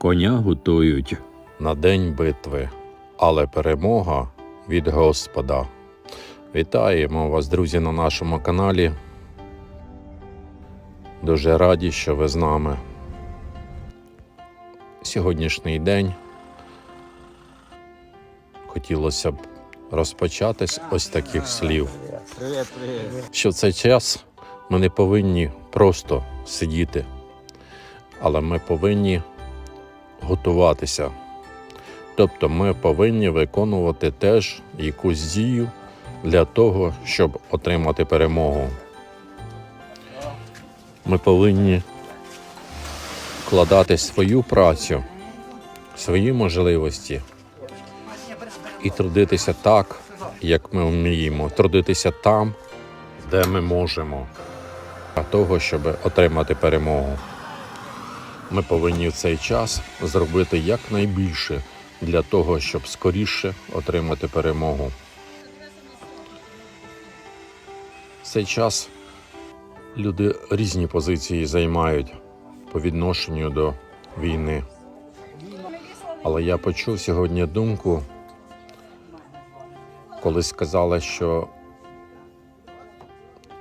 коня готують. на день битви, але перемога від Господа. Вітаємо вас, друзі, на нашому каналі. Дуже раді, що ви з нами. Сьогоднішній день хотілося б розпочати з ось таких слів. Що в цей час ми не повинні просто сидіти, але ми повинні готуватися. Тобто ми повинні виконувати теж якусь дію для того, щоб отримати перемогу. Ми повинні вкладати свою працю, свої можливості і трудитися так, як ми вміємо, трудитися там, де ми можемо, для того, щоб отримати перемогу. Ми повинні в цей час зробити якнайбільше для того, щоб скоріше отримати перемогу. В цей час люди різні позиції займають по відношенню до війни. Але я почув сьогодні думку, коли сказали, що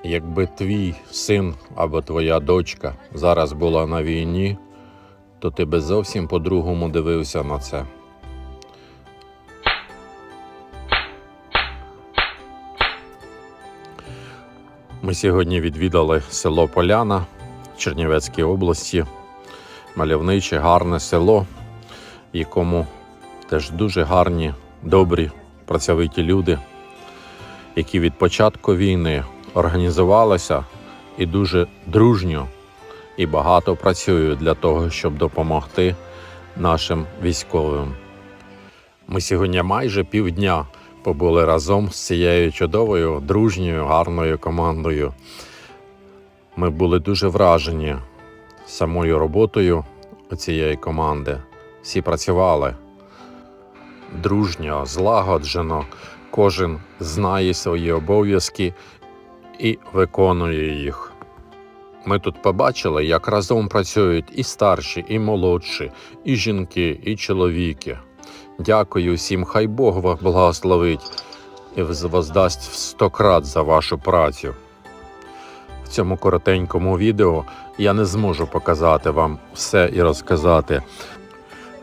якби твій син або твоя дочка зараз була на війні, то ти би зовсім по-другому дивився на це. Ми сьогодні відвідали село Поляна Чернівецькій області. Мальовниче, гарне село, якому теж дуже гарні, добрі, працьовиті люди, які від початку війни організувалися і дуже дружньо і багато працюють для того, щоб допомогти нашим військовим. Ми сьогодні майже півдня побули разом з цією чудовою, дружньою, гарною командою. Ми були дуже вражені самою роботою цієї команди. Всі працювали дружньо, злагоджено, кожен знає свої обов'язки і виконує їх. Ми тут побачили, як разом працюють і старші, і молодші, і жінки, і чоловіки. Дякую всім, хай Бог вас благословить і воздасть в сто крат за вашу працю. В цьому коротенькому відео я не зможу показати вам все і розказати.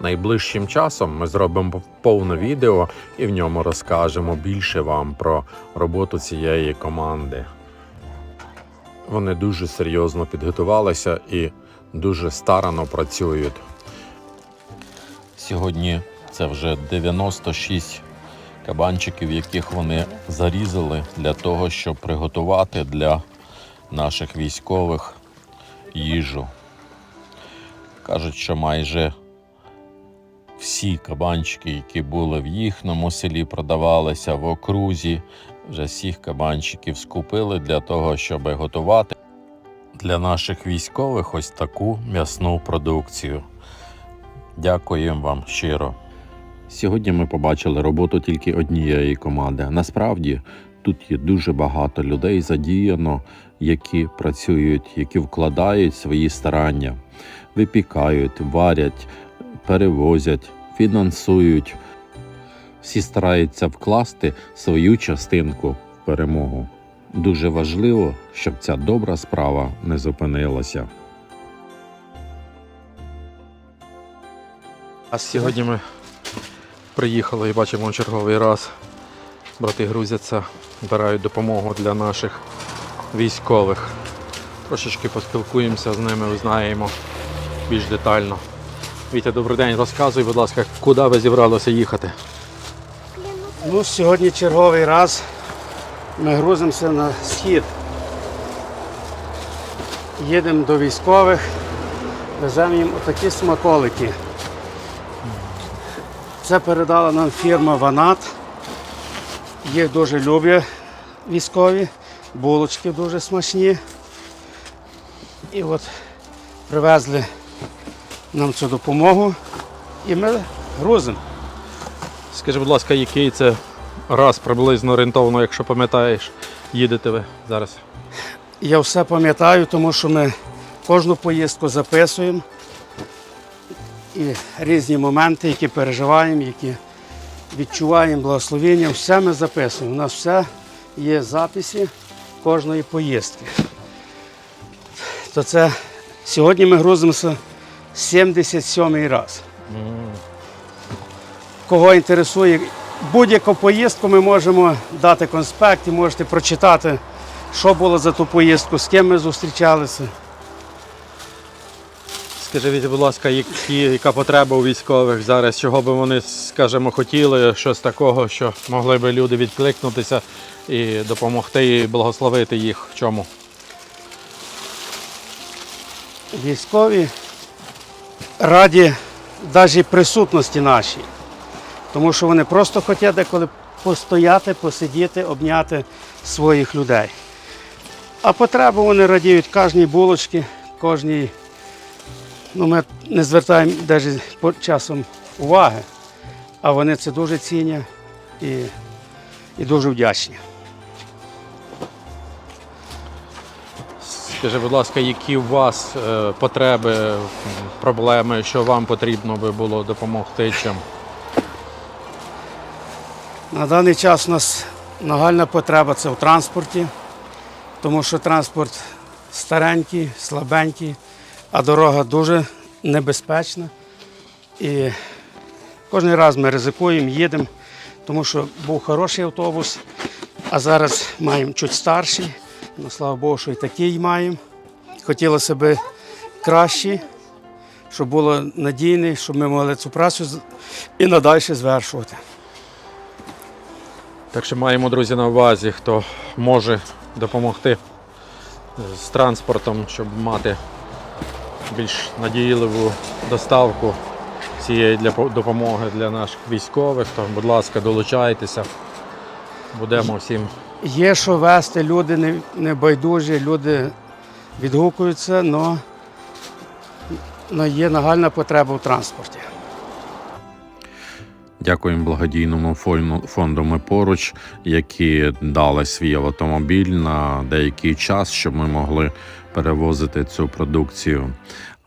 Найближчим часом ми зробимо повне відео і в ньому розкажемо більше вам про роботу цієї команди. Вони дуже серйозно підготувалися і дуже старано працюють. Сьогодні це вже 96 кабанчиків, яких вони зарізали для того, щоб приготувати для наших військових їжу. Кажуть, що майже всі кабанчики, які були в їхньому селі, продавалися в окрузі. Вже всіх кабанчиків скупили для того, щоб готувати для наших військових ось таку м'ясну продукцію. Дякуємо вам щиро. Сьогодні ми побачили роботу тільки однієї команди. Насправді тут є дуже багато людей задіяно, які працюють, які вкладають свої старання, випікають, варять, перевозять, фінансують. Всі стараються вкласти свою частинку в перемогу. Дуже важливо, щоб ця добра справа не зупинилася. А сьогодні ми приїхали і бачимо черговий раз. Брати грузяться, збирають допомогу для наших військових. Трошечки поспілкуємося з ними, узнаємо більш детально. Вітя, добрий день, розказуй, будь ласка, куди ви зібралися їхати? Ну, сьогодні черговий раз ми грузимося на схід. Їдемо до військових, веземо їм отакі смаколики. Це передала нам фірма Ванат. Їх дуже люблять військові, булочки дуже смачні. І от привезли нам цю допомогу і ми грузимо. Скажи, будь ласка, який це раз приблизно орієнтовно, якщо пам'ятаєш, їдете ви зараз? Я все пам'ятаю, тому що ми кожну поїздку записуємо. і різні моменти, які переживаємо, які відчуваємо благословення, все ми записуємо. У нас все є записи кожної поїздки. То це сьогодні ми грузимося 77-й раз. Кого інтересує будь-яку поїздку, ми можемо дати конспект і можете прочитати, що було за ту поїздку, з ким ми зустрічалися. Скажіть, будь ласка, які, яка потреба у військових зараз? Чого би вони, скажімо, хотіли, щось такого, що могли би люди відкликнутися і допомогти і благословити їх в чому? Військові раді навіть присутності нашій, тому що вони просто хочуть деколи постояти, посидіти, обняти своїх людей. А потребу вони радіють кожній булочці, кожній. Ну, ми не звертаємо навіть часом уваги, а вони це дуже цінять і, і дуже вдячні. Скажіть, будь ласка, які у вас е, потреби, проблеми, що вам потрібно би було допомогти чим? На даний час у нас нагальна потреба це в транспорті, тому що транспорт старенький, слабенький, а дорога дуже небезпечна. І кожен раз ми ризикуємо, їдемо, тому що був хороший автобус, а зараз маємо чуть старший. Ну, слава Богу, що і такий маємо. Хотілося б кращий, щоб було надійний, щоб ми могли цю працю і надалі звершувати. Так що маємо, друзі, на увазі, хто може допомогти з транспортом, щоб мати більш надійливу доставку цієї для допомоги для наших військових, то, будь ласка, долучайтеся. Будемо всім Є що вести, люди не, байдужі, люди відгукуються, але є нагальна потреба в транспорті. Дякуємо благодійному фонду- «Ми поруч, які дали свій автомобіль на деякий час, щоб ми могли перевозити цю продукцію.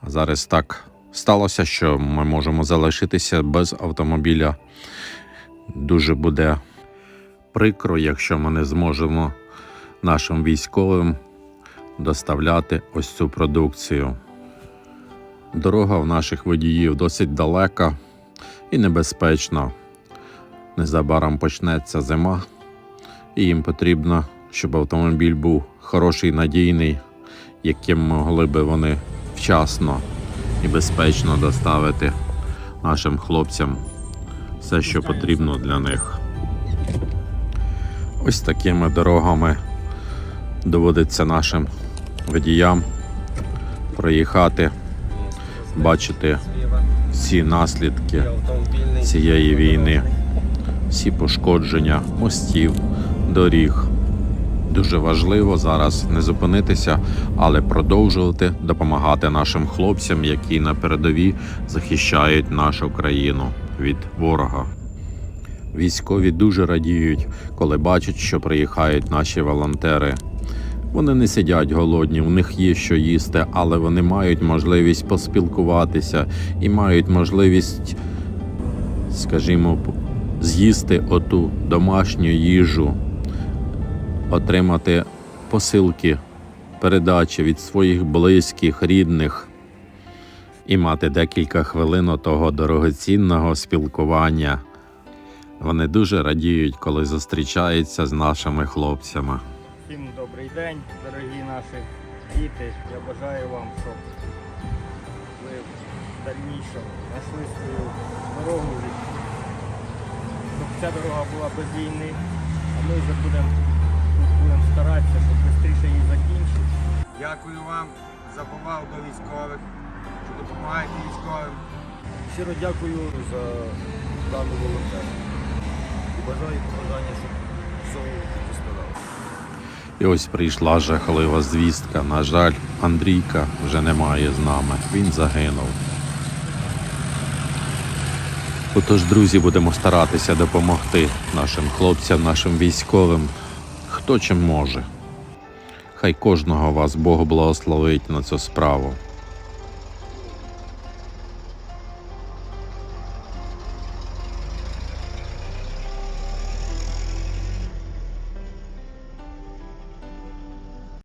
А зараз так сталося, що ми можемо залишитися без автомобіля. Дуже буде прикро, якщо ми не зможемо нашим військовим доставляти ось цю продукцію. Дорога в наших водіїв досить далека і небезпечно. Незабаром почнеться зима, і їм потрібно, щоб автомобіль був хороший, надійний, яким могли би вони вчасно і безпечно доставити нашим хлопцям все, що потрібно для них. Ось такими дорогами доводиться нашим водіям проїхати, бачити всі наслідки цієї війни, всі пошкодження мостів, доріг. Дуже важливо зараз не зупинитися, але продовжувати допомагати нашим хлопцям, які на передовій захищають нашу країну від ворога. Військові дуже радіють, коли бачать, що приїхають наші волонтери. Вони не сидять голодні, у них є що їсти, але вони мають можливість поспілкуватися і мають можливість, скажімо, з'їсти оту домашню їжу, отримати посилки, передачі від своїх близьких, рідних і мати декілька хвилин того дорогоцінного спілкування. Вони дуже радіють, коли зустрічаються з нашими хлопцями. День, дорогі наші діти. Я бажаю вам, щоб ви в дальнішому знайшли свою дорогу, щоб ця дорога була без війни, а ми вже будемо тут будемо старатися, щоб швидше її закінчити. Дякую вам за повагу до військових, що допомагаєте військовим. Щиро дякую за дану волонтеру. Бажаю побажання, щоб всього тільки старалися. І ось прийшла жахлива звістка. На жаль, Андрійка вже немає з нами. Він загинув. Отож, друзі, будемо старатися допомогти нашим хлопцям, нашим військовим, хто чим може. Хай кожного вас Бог благословить на цю справу.